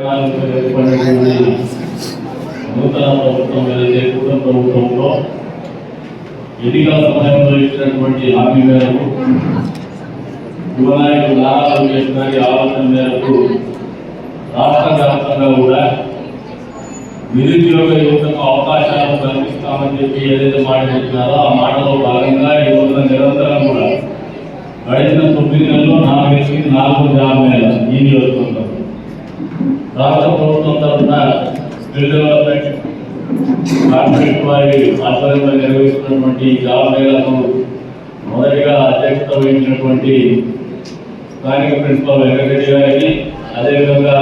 నూతన ప్రభుత్వం ఏదైతే కూటమి ప్రభుత్వంలో ఎన్నికల సమయంలో ఇచ్చినటువంటి హామీ మేరకు యువనాయకుడు నారా లోకేష్ గారి ఆలోచన మేరకు రాష్ట్ర వ్యాప్తంగా కూడా నిరుద్యోగ యువతకు అవకాశాలు కల్పిస్తామని చెప్పి ఏదైతే మాట చెప్పినారో ఆ మాటలో భాగంగా ఈ రోజున నిరంతరం కూడా గడిచిన తొమ్మిది నెలల్లో నాలుగు నాలుగు జాబ్ మేళ ఈ నియోజకవర్గం రాష్ట్ర ప్రభుత్వం తరఫున స్కిల్ డెవలప్మెంట్ కార్పొరేట్ వారి ఆధ్వర్యంలో నిర్వహిస్తున్నటువంటి జాబ్ మేళకు మొదటిగా అధ్యక్షత వహించినటువంటి స్థానిక ప్రిన్సిపల్ వెంకటరెడ్డి గారికి అదేవిధంగా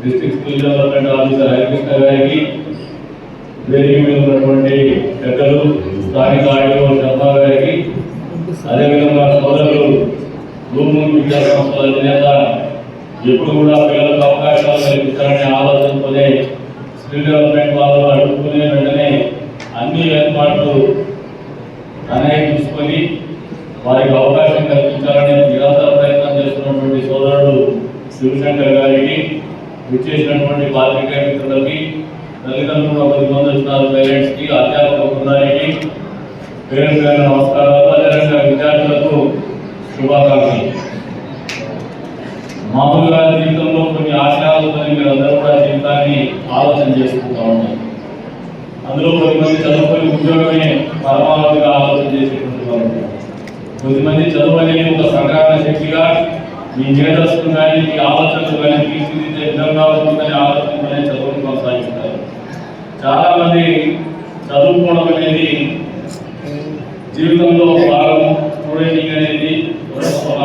district skill development officer Harikrishna గారికి వేదిక మీద ఉన్నటువంటి పెద్దలు స్థానిక ఆడియో శర్మ గారికి అదేవిధంగా సోదరులు భూమి విద్యా సంస్థల అధినేత ఎప్పుడు కూడా పిల్లలకు అవకాశాలు కల్పించాలని ఆలోచనతోనే స్కిల్ డెవలప్మెంట్ వాళ్ళు అడుగుకునే వెంటనే అన్ని ఏర్పాట్లు అనేవి చూసుకొని వారికి అవకాశం కల్పించాలని నిరంతర ప్రయత్నం చేస్తున్నటువంటి సోదరుడు శివశంకర్ గారికి విచ్చేసినటువంటి పాత్రికేయ మిత్రులకి తల్లిదండ్రులు పది మంది వచ్చినారు పేరెంట్స్కి అధ్యాపక బృందానికి పేరెంట్స్ గారి నమస్కారాలు. అదేవిధంగా విద్యార్థులకు శుభాకాంక్షలు. మామూలుగా జీవితంలో కొన్ని ఆశయాలతో మీరు అందరూ కూడా జీవితాన్ని ఆలోచన చేసుకుంటూ ఉంటారు అందులో కొద్దిమంది చదువుకొని ఉద్యోగమే పరమావధిగా ఆలోచన చేసేటువంటి వారు కొద్దిమంది చదువు అనేది ఒక సంగ్రహణ శక్తిగా మీ మేధస్సును కానీ మీ ఆలోచనలు కానీ తీర్చిదిద్దే విధంగా ఉంటుందని ఆలోచనతోనే చదువును కొనసాగిస్తారు. చాలామంది చదువుకోవడం అనేది జీవితంలో భాగం స్టూడెంటింగ్ అనేది ఒక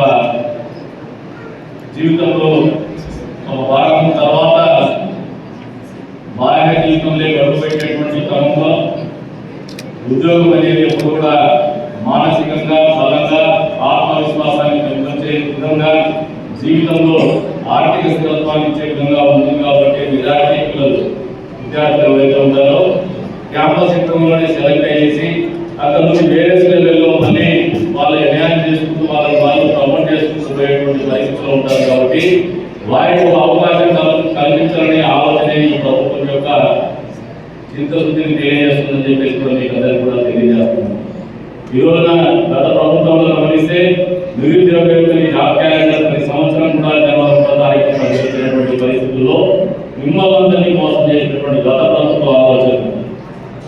జీవితంలో ఒక వారం తర్వాత బాహ్య జీవితంలో గడువు పెట్టేటువంటి క్రమంలో ఉద్యోగం అనేది ఎప్పుడు కూడా మానసికంగా బలంగా ఆత్మవిశ్వాసాన్ని పెంపొందే విధంగా జీవితంలో ఆర్థిక స్థిరత్వాన్ని ఇచ్చే విధంగా ఉంది కాబట్టి విద్యార్థి పిల్లలు విద్యార్థులు ఎవరైతే ఉంటారో క్యాంపస్ ఇంటర్వ్యూలోనే సెలెక్ట్ అయ్యేసి అక్కడ నుంచి వేరే లెవెల్లో మళ్ళీ వాళ్ళు న్యాయం చేసుకుంటూ వాళ్ళని వాళ్ళు ప్రమోట్ ఉండేటువంటి పోయేటువంటి ఉంటారు కాబట్టి వారికి అవకాశం కల్పించాలనే ఆలోచన ఈ ప్రభుత్వం యొక్క చిత్తశుద్ధిని తెలియజేస్తుందని చెప్పేసి కూడా మీకు అందరికీ కూడా తెలియజేస్తున్నాం ఈ రోజున గత ప్రభుత్వంలో గమనిస్తే నిరుద్యోగ జాబ్ క్యాలెండర్ ప్రతి సంవత్సరం కూడా జనవరి ఒకటో తారీఖు ప్రవేశించినటువంటి పరిస్థితుల్లో మిమ్మల్ని మోసం చేసినటువంటి గత ప్రభుత్వ ఆలోచన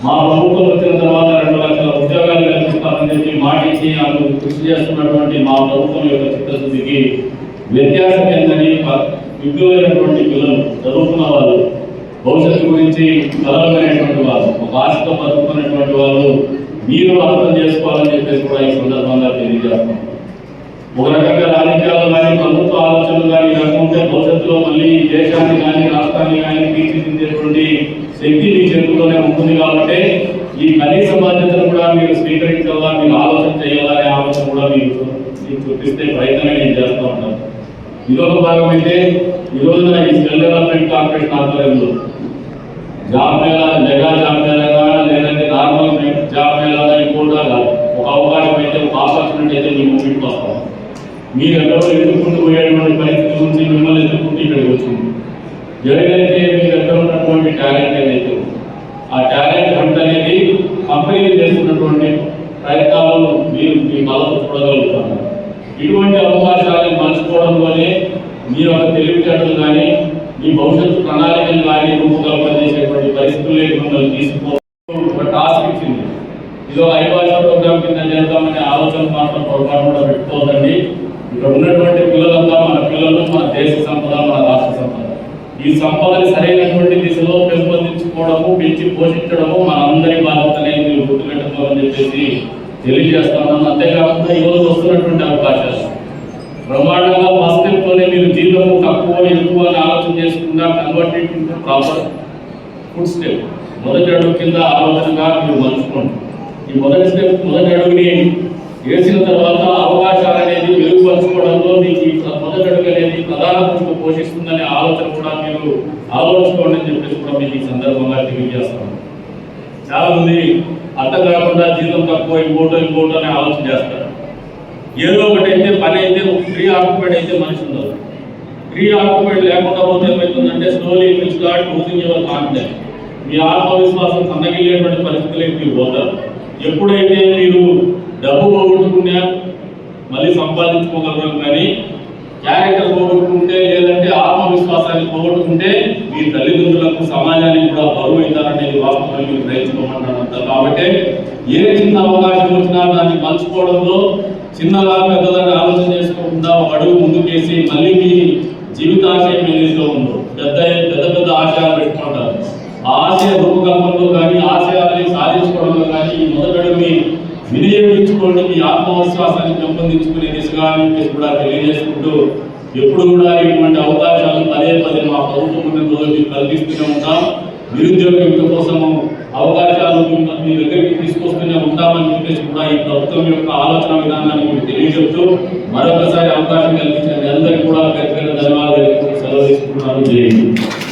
మా ప్రభుత్వం వచ్చిన తర్వాత రెండు లక్షల ఉద్యోగాలు కల్పిస్తామని చెప్పి అందుకు కృషి చేస్తున్నటువంటి మా ప్రభుత్వం యొక్క చిత్తశుద్ధికి వ్యత్యాసం ఏంటని విద్యులైనటువంటి పిల్లలు చదువుకున్న వాళ్ళు భవిష్యత్తు గురించి కలవమైనటువంటి వాళ్ళు ఒక ఆశతో వాళ్ళు మీరు అర్థం చేసుకోవాలని చెప్పేసి కూడా ఈ సందర్భంగా తెలియజేస్తాం ఒక రకంగా రాజకీయాలు కానీ ప్రభుత్వ ఆలోచనలు కానీ లేకుంటే భవిష్యత్తులో మళ్ళీ దేశాన్ని కానీ రాష్ట్రాన్ని కానీ తీర్చిదిద్దేటువంటి శక్తి మీ చేతుల్లోనే ఉంటుంది కాబట్టి ఈ కనీస బాధ్యత మీరు స్వీకరించాలా? మీరు ఆలోచన చేయాలా? అనే ఆలోచన కూడా మీరు మీకు చూపిస్తే ప్రయత్నమే నేను చేస్తూ ఉంటాను. ఇదొక భాగం అయితే ఈ రోజున ఈ స్కిల్ డెవలప్మెంట్ కార్పొరేషన్ ఆధ్వర్యంలో job mela mega job mela లేదంటే నార్మల్ జాబ్ మేళా ఇంకోటా కాదు ఒక అవకాశం అయితే ఒక ఆపర్చునిటీ అయితే మీ ముందుకు వస్తాం మీరు ఎక్కడో ఎదుర్కొంటూ పోయేటువంటి పరిస్థితి నుంచి మిమ్మల్ని ఎదుర్కొంటూ ఇక్కడికి వచ్చింది. ఏదైతే మీ దగ్గర ఉన్నటువంటి టాలెంట్ ఏదైతే ఆ టాలెంట్ హంట్ అనేది కంపెనీలు చేస్తున్నటువంటి ప్రయత్నాలు మీరు మీ ఇటువంటి అవకాశాలను మలుచుకోవడంలోనే మీ యొక్క తెలివితేటలు కానీ మీ భవిష్యత్తు ప్రణాళికలు కానీ రూపకల్పన చేసేటువంటి పరిస్థితుల్లోకి మిమ్మల్ని తీసుకో ఒక టాస్క్ ఇచ్చింది. ఇది ఐబాష ప్రోగ్రామ్ కింద చేద్దామనే ఆలోచన మాత్రం పొరపాటు కూడా పెట్టుకోదండి ఇక్కడ ఉన్నటువంటి పిల్లలంతా మన పిల్లలు మన దేశ సంపద మన రాష్ట్ర సంపద. ఈ సంపదని సరైనటువంటి దిశలో పెంపొందించుకోవడము పెంచి పోషించడము మన అందరి బాధ్యతనే మీరు గుర్తుపెట్టుకోవాలని చెప్పేసి తెలియజేస్తున్నాను అంతేకాకుండా ఈ రోజు వస్తున్నటువంటి అవకాశాలు. బ్రహ్మాండంగా ఫస్ట్ స్టెప్లోనే మీరు జీతం తక్కువ ఎక్కువ అని ఆలోచన చేసుకుండా convert into proper food step మొదటి అడుగు కింద ఆలోచనగా మీరు మలుచుకోండి. ఈ మొదటి స్టెప్ మొదటి అడుగుని వేసిన తర్వాత అవకాశాలు అనేది మెరుగుపరచుకోవడంలో మీకు మొదటి అడుగు అనేది ప్రధాన భూమిక పోషిస్తుందనే ఆలోచన కూడా మీరు ఆలోచించుకోండి అని చెప్పేసి కూడా మీకు ఈ సందర్భంగా తెలియజేస్తాను. చాలామంది అర్థం జీతం తక్కువ ఇంకోటో ఇంకోటో అనే ఆలోచన చేస్తారు. ఏదో ఒకటి అయితే పని అయితే ప్రీ ఆక్యుపైడ్ అయితే మనిషి ఉండదు. ప్రీ ఆక్యుపైడ్ లేకుండా పోతే ఏమవుతుందంటే slowly will start losing your confidence మీ ఆత్మవిశ్వాసం సన్నగిల్లేటువంటి పరిస్థితులకి మీరు పోతారు. ఎప్పుడైతే మీరు డబ్బు పోగొట్టుకున్నా మళ్ళీ సంపాదించుకోగలరు కానీ క్యారెక్టర్ పోగొట్టుకుంటే లేదంటే ఆత్మవిశ్వాసం పోగొట్టుకుంటే మీ తల్లిదండ్రులకు సమాజానికి కూడా బరువు అవుతారనేది వాస్తవం మీరు గ్రహించుకోమంటారు కాబట్టి ఏ చిన్న అవకాశం వచ్చినా దాన్ని మలుచుకోవడంలో చిన్నలా పెద్దలని ఆలోచన చేసుకోకుండా ఒక అడుగు ముందుకేసి మళ్ళీ మీ జీవితాశయం ఏదైతే ఉందో పెద్ద పెద్ద పెద్ద ఆశయాలు పెట్టుకుంటారు. ఆ ఆశయ రూపకల్పనలో కానీ ఆశయాల్ని సాధించుకోవడంలో కానీ ఈ మొదటి వినియోగించుకోండి మీ ఆత్మవిశ్వాసాన్ని పెంపొందించుకునే దిశగా కూడా తెలియజేసుకుంటూ ఎప్పుడు కూడా ఇటువంటి అవకాశాలు పదే పదే మా ప్రభుత్వం రోజు కల్పిస్తూనే ఉంటాం. నిరుద్యోగ యుక్త కోసము అవకాశాలు మీ దగ్గరికి తీసుకొస్తూనే ఉంటామని చెప్పేసి కూడా ఈ ప్రభుత్వం యొక్క ఆలోచన విధానాన్ని మీకు తెలియజెప్తూ మరొకసారి అవకాశం కల్పించిన అందరికీ కూడా పెద్ద ధన్యవాదాలు సెలవు తీసుకుంటున్నాను. జై